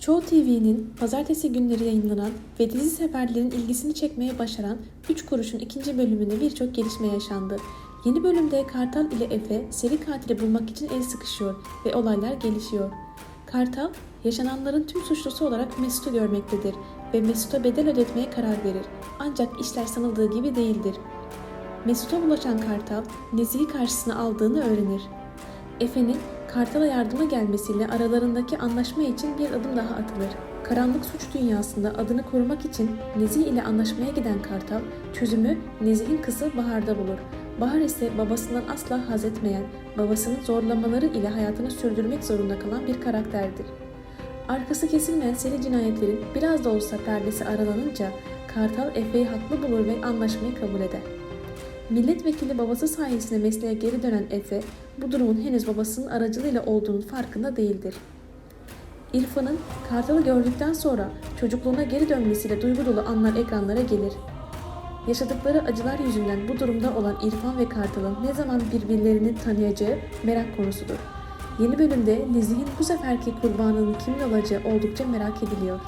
Show TV'nin pazartesi günleri yayınlanan ve dizi severlerin ilgisini çekmeye başaran 3 Kuruş'un ikinci bölümünde birçok gelişme yaşandı. Yeni bölümde Kartal ile Efe seri katili bulmak için el sıkışıyor ve olaylar gelişiyor. Kartal, yaşananların tüm suçlusu olarak Mesut'u görmektedir ve Mesut'a bedel ödetmeye karar verir. Ancak işler sanıldığı gibi değildir. Mesut'a bulaşan Kartal, Nezih'i karşısına aldığını öğrenir. Efe'nin Kartal'a yardıma gelmesiyle aralarındaki anlaşma için bir adım daha atılır. Karanlık suç dünyasında adını korumak için Nezih ile anlaşmaya giden Kartal, çözümü Nezih'in kızı Bahar'da bulur. Bahar ise babasından asla haz etmeyen, babasının zorlamaları ile hayatını sürdürmek zorunda kalan bir karakterdir. Arkası kesilmeyen seri cinayetlerin biraz da olsa perdesi aralanınca Kartal Efe'yi haklı bulur ve anlaşmayı kabul eder. Milletvekili babası sayesinde mesleğe geri dönen Efe, bu durumun henüz babasının aracılığıyla olduğunun farkında değildir. İrfan'ın Kartal'ı gördükten sonra çocukluğuna geri dönmesiyle duygu dolu anlar ekranlara gelir. Yaşadıkları acılar yüzünden bu durumda olan İrfan ve Kartal'ın ne zaman birbirlerini tanıyacağı merak konusudur. Yeni bölümde Nezih'in bu seferki kurbanının kimin olacağı oldukça merak ediliyor.